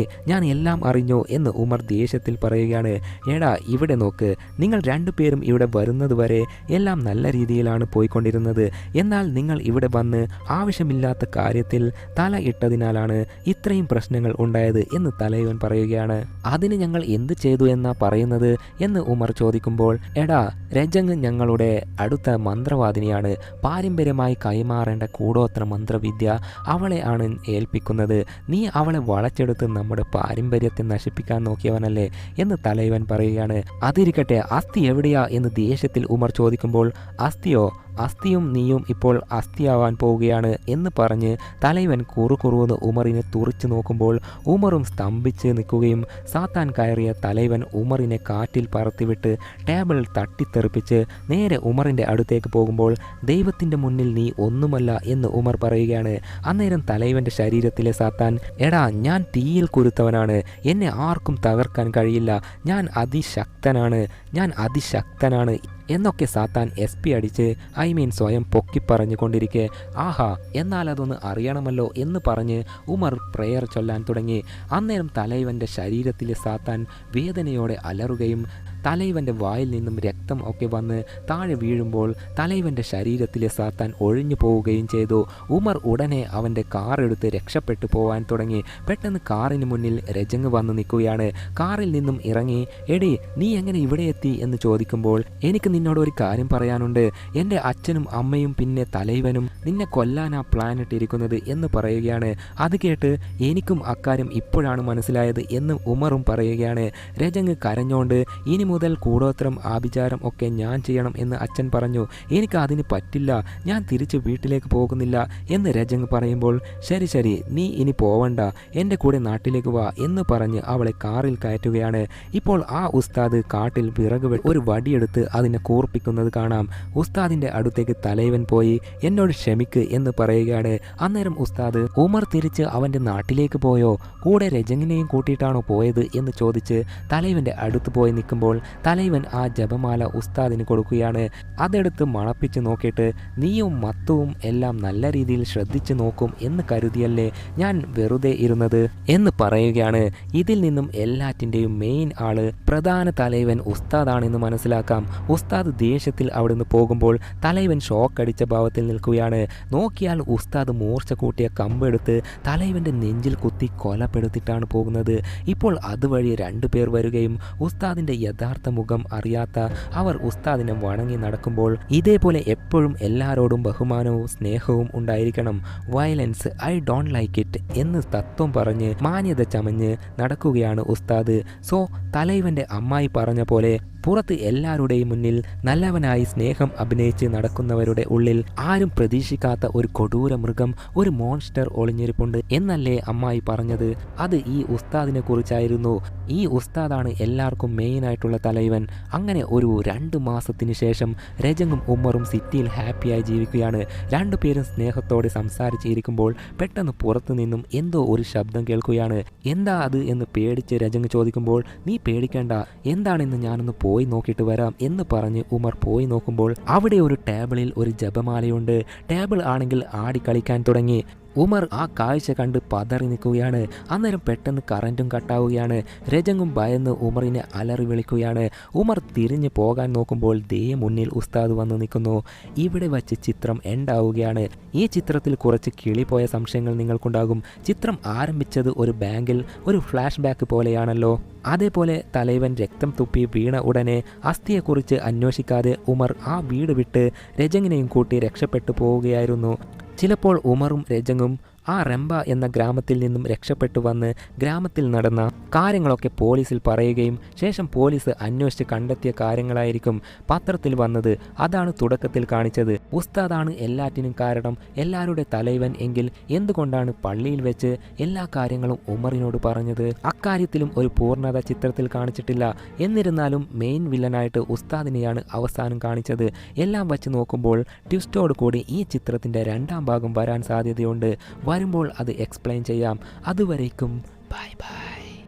ഞാൻ എല്ലാം അറിഞ്ഞു എന്ന് ഉമർ ദേഷ്യത്തിൽ പറയുകയാണ്. ഏടാ ഇവിടെ നോക്ക്. നിങ്ങൾ രണ്ടുപേരും ഇവിടെ വരുന്നത് വരെ എല്ലാം നല്ല രീതിയിലാണ് പോയിക്കൊണ്ടിരുന്നത്. എന്നാൽ നിങ്ങൾ ഇവിടെ വന്ന് ആവശ്യമില്ലാത്ത കാര്യത്തിൽ തല ഇട്ടതിനാലാണ് ഇത്രയും പ്രശ്നങ്ങൾ ഉണ്ടായത് എന്ന് തലൈവൻ പറയുകയാണ്. അതിന് ഞങ്ങൾ എന്ത് ചെയ്തു എന്നാ പറയുന്നത് എന്ന് ഉമർ ചോദിക്കുമ്പോൾ എടാ രജങ് ഞങ്ങളുടെ അടുത്ത മന്ത്രവാദിനിയാണ്. പാരമ്പര്യമായി കൈമാറേണ്ട കൂടോത്ര മന്ത്രവിദ്യ അവളെ ആണ് ഏൽപ്പിക്കുന്നത്. നീ അവളെ വളച്ചെടുത്ത് നമ്മുടെ പാരമ്പര്യത്തെ നശിപ്പിക്കാൻ നോക്കിയവനല്ലേ എന്ന് തലൈവൻ പറയുകയാണ്. അതിരിക്കട്ടെ അസ്ഥി എവിടെയാ എന്ന് ദേഷ്യത്തിൽ ഉമർ ചോദിക്കുമ്പോൾ അസ്ഥിയോ അസ്ഥിയും നീയും ഇപ്പോൾ അസ്ഥിയാവാൻ പോവുകയാണ് എന്ന് പറഞ്ഞ് തലൈവൻ കുറുകുറുവെന്ന് ഉമറിനെ തുറിച്ചു നോക്കുമ്പോൾ ഉമറും സ്തംഭിച്ച് നിൽക്കുകയും സാത്താൻ കയറിയ തലൈവൻ ഉമറിനെ കാറ്റിൽ പറത്തിവിട്ട് ടേബിൾ തട്ടിത്തെറിപ്പിച്ച് നേരെ ഉമറിന്റെ അടുത്തേക്ക് പോകുമ്പോൾ ദൈവത്തിന്റെ മുന്നിൽ നീ ഒന്നുമല്ല എന്ന് ഉമർ പറയുകയാണ്. അന്നേരം തലൈവന്റെ ശരീരത്തിലെ സാത്താൻ എടാ ഞാൻ തീയിൽ കുരുത്തവനാണ്. എന്നെ ആർക്കും തകർക്കാൻ കഴിയില്ല. ഞാൻ അതിശക്തനാണ്. ഞാൻ അതിശക്തനാണ്. എന്നൊക്കെ സാത്താൻ എസ് പി അടിച്ച് ഐ മീൻ സ്വയം പൊക്കി പറഞ്ഞുകൊണ്ടിരിക്കെ. ആഹാ എന്നാൽ അതൊന്ന് അറിയണമല്ലോ എന്ന് പറഞ്ഞ് ഉമർ പ്രെയർ ചൊല്ലാൻ തുടങ്ങി. അന്നേരം തലൈവന്റെ ശരീരത്തിലെ സാത്താൻ വേദനയോടെ അലറുകയും തലൈവന്റെ വായിൽ നിന്നും രക്തം ഒക്കെ വന്ന് താഴെ വീഴുമ്പോൾ തലൈവന്റെ ശരീരത്തിലെ സാത്താൻ ഒഴിഞ്ഞു പോവുകയും ചെയ്തു. ഉമർ ഉടനെ അവന്റെ കാർ എടുത്ത് രക്ഷപ്പെട്ടു പോവാൻ തുടങ്ങി. പെട്ടെന്ന് കാറിന് മുന്നിൽ രജങ് വന്ന് നിൽക്കുകയാണ്. കാറിൽ നിന്നും ഇറങ്ങി എടി നീ എങ്ങനെ ഇവിടെ എത്തി? എന്ന് ചോദിക്കുമ്പോൾ എനിക്ക് നിന്നോട് ഒരു കാര്യം പറയാനുണ്ട്. എന്റെ അച്ഛനും അമ്മയും പിന്നെ തലൈവനും നിന്നെ കൊല്ലാനാ പ്ലാൻ ഇട്ടിരിക്കുന്നത് എന്ന് പറയുകയാണ്. അത് കേട്ട് എനിക്കും അക്കാര്യം ഇപ്പോഴാണ് മനസ്സിലായത് എന്ന് ഉമറും പറയുകയാണ്. രജങ് കരഞ്ഞോണ്ട് ഇനി മുതൽ കൂടോത്രം ആഭിചാരം ഒക്കെ ഞാൻ ചെയ്യണം എന്ന് അച്ഛൻ പറഞ്ഞു. എനിക്ക് അതിന് പറ്റില്ല. ഞാൻ തിരിച്ച് വീട്ടിലേക്ക് പോകുന്നില്ല എന്ന് രജങ് പറയുമ്പോൾ ശരി ശരി നീ ഇനി പോവണ്ട. എന്റെ കൂടെ നാട്ടിലേക്ക് വാ എന്ന് പറഞ്ഞ് അവളെ കാറിൽ കയറ്റുകയാണ്. ഇപ്പോൾ ആ ഉസ്താദ് കാട്ടിൽ വിറക് ഒരു വടിയെടുത്ത് അതിനെ കൂർപ്പിക്കുന്നത് കാണാം. ഉസ്താദിന്റെ അടുത്തേക്ക് തലൈവൻ പോയി എന്നോട് ക്ഷമിക്ക് എന്ന് പറയുകയാണ്. അന്നേരം ഉസ്താദ് ഉമർ തിരിച്ച് അവന്റെ നാട്ടിലേക്ക് പോയോ? കൂടെ രജങ്ങിനെയും കൂട്ടിയിട്ടാണോ പോയത്? എന്ന് ചോദിച്ച് തലൈവന്റെ അടുത്ത് പോയി നിൽക്കുമ്പോൾ തലൈവൻ ആ ജപമാല ഉസ്താദിന് കൊടുക്കുകയാണ്. അതെടുത്ത് മണപ്പിച്ച് നോക്കിയിട്ട് നീയും മത്തവും എല്ലാം നല്ല രീതിയിൽ ശ്രദ്ധിച്ചു നോക്കും എന്ന് കരുതിയല്ലേ ഞാൻ വെറുതെ ഇരുന്നത് എന്ന് പറയുകയാണ്. ഇതിൽ നിന്നും എല്ലാറ്റിന്റെയും മെയിൻ ആൾ പ്രധാന തലൈവൻ ഉസ്താദാണെന്ന് മനസ്സിലാക്കാം. ഉസ്താദ് ദേഷ്യത്തിൽ അവിടുന്ന് പോകുമ്പോൾ തലൈവൻ ഷോക്കടിച്ച ഭാവത്തിൽ നിൽക്കുകയാണ്. നോക്കിയാൽ ഉസ്താദ് മൂർച്ച കൂട്ടിയ കമ്പെടുത്ത് തലൈവന്റെ നെഞ്ചിൽ കുത്തി കൊലപ്പെടുത്തിയിട്ടാണ് പോകുന്നത്. ഇപ്പോൾ അതുവഴി രണ്ടുപേർ വരികയും ഉസ്താദിന്റെ യഥാർത്ഥ മുഖം അറിയാത്ത അവർ ഉസ്താദിനെ വണങ്ങി നടക്കുമ്പോൾ ഇതേപോലെ എപ്പോഴും എല്ലാവരോടും ബഹുമാനവും സ്നേഹവും ഉണ്ടായിരിക്കണം. Violence I don't like it എന്ന് തത്വം പറഞ്ഞ് മാന്യത ചമഞ്ഞ് നടക്കുകയാണ് ഉസ്താദ്. സോ തലൈവന്റെ അമ്മായി പറഞ്ഞ പോലെ പുറത്ത് എല്ലാവരുടെയും മുന്നിൽ നല്ലവനായി സ്നേഹം അഭിനയിച്ച് നടക്കുന്നവരുടെ ഉള്ളിൽ ആരും പ്രതീക്ഷിക്കാത്ത ഒരു കൊടൂര മൃഗം ഒരു മോൺസ്റ്റർ ഒളിഞ്ഞിരിപ്പുണ്ട്. എന്നല്ലേ അമ്മായി പറഞ്ഞത്? അത് ഈ ഉസ്താദിനെ കുറിച്ചായിരുന്നു. ഈ ഉസ്താദാണ് എല്ലാവർക്കും മെയിൻ ആയിട്ടുള്ള തലൈവൻ. അങ്ങനെ ഒരു രണ്ട് മാസത്തിന് ശേഷം രജങ്ങും ഉമ്മറും സിറ്റിയിൽ ഹാപ്പിയായി ജീവിക്കുകയാണ്. രണ്ടുപേരും സ്നേഹത്തോടെ സംസാരിച്ചിരിക്കുമ്പോൾ പെട്ടെന്ന് പുറത്തു നിന്നും എന്തോ ഒരു ശബ്ദം കേൾക്കുകയാണ്. എന്താ അത് എന്ന് പേടിച്ച് രജങ് ചോദിക്കുമ്പോൾ നീ പേടിക്കേണ്ട. എന്താണെന്ന് ഞാനൊന്ന് പോയി നോക്കിയിട്ട് വരാം എന്ന് പറഞ്ഞ് ഉമർ പോയി നോക്കുമ്പോൾ അവിടെ ഒരു ടേബിളിൽ ഒരു ജപമാലയുണ്ട്. ടേബിൾ ആണെങ്കിൽ ആടിക്കളിക്കാൻ തുടങ്ങി. ഉമർ ആ കാഴ്ച കണ്ട് പതറി നിൽക്കുകയാണ്. അന്നേരം പെട്ടെന്ന് കറന്റും കട്ടാവുകയാണ് രജങ്ങും ഭയന്ന് ഉമറിനെ അലറി വിളിക്കുകയാണ്. ഉമർ തിരിഞ്ഞു പോകാൻ നോക്കുമ്പോൾ ദേ മുന്നിൽ ഉസ്താദ് വന്ന് നിൽക്കുന്നു. ഇവിടെ വച്ച് ചിത്രം എൻഡാവുകയാണ് ഈ ചിത്രത്തിൽ കുറച്ച് കിളിപോയ സംശയങ്ങൾ നിങ്ങൾക്കുണ്ടാകും. ചിത്രം ആരംഭിച്ചത് ഒരു ബാങ്കിൽ ഒരു ഫ്ലാഷ് ബാക്ക് പോലെയാണല്ലോ. അതേപോലെ തലൈവൻ രക്തം തുപ്പി വീണ ഉടനെ അസ്ഥിയെക്കുറിച്ച് അന്വേഷിക്കാതെ ഉമർ ആ വീട് വിട്ട് രജങ്ങിനെയും കൂട്ടി രക്ഷപ്പെട്ടു പോവുകയായിരുന്നു. ചിലപ്പോൾ ഉമറും രജങ്ങും ആ റെമ്പ എന്ന ഗ്രാമത്തിൽ നിന്നും രക്ഷപ്പെട്ടു വന്ന് ഗ്രാമത്തിൽ നടന്ന കാര്യങ്ങളൊക്കെ പോലീസിൽ പറയുകയും ശേഷം പോലീസ് അന്വേഷിച്ച് കണ്ടെത്തിയ കാര്യങ്ങളായിരിക്കും പത്രത്തിൽ വന്നത്. അതാണ് തുടക്കത്തിൽ കാണിച്ചത്. ഉസ്താദാണ് എല്ലാറ്റിനും കാരണം എല്ലാവരുടെ തലൈവൻ എങ്കിൽ എന്തുകൊണ്ടാണ് പള്ളിയിൽ വെച്ച് എല്ലാ കാര്യങ്ങളും ഉമറിനോട് പറഞ്ഞത്? അക്കാര്യത്തിലും ഒരു പൂർണത ചിത്രത്തിൽ കാണിച്ചിട്ടില്ല. എന്നിരുന്നാലും മെയിൻ വില്ലനായിട്ട് ഉസ്താദിനെയാണ് അവസാനം കാണിച്ചത്. എല്ലാം വച്ച് നോക്കുമ്പോൾ ട്വിസ്റ്റോട് കൂടി ഈ ചിത്രത്തിന്റെ രണ്ടാം ഭാഗം വരാൻ സാധ്യതയുണ്ട്. വരുമ്പോൾ അത് എക്സ്പ്ലെയിൻ ചെയ്യാം. അതുവരേക്കും ബൈ ബൈ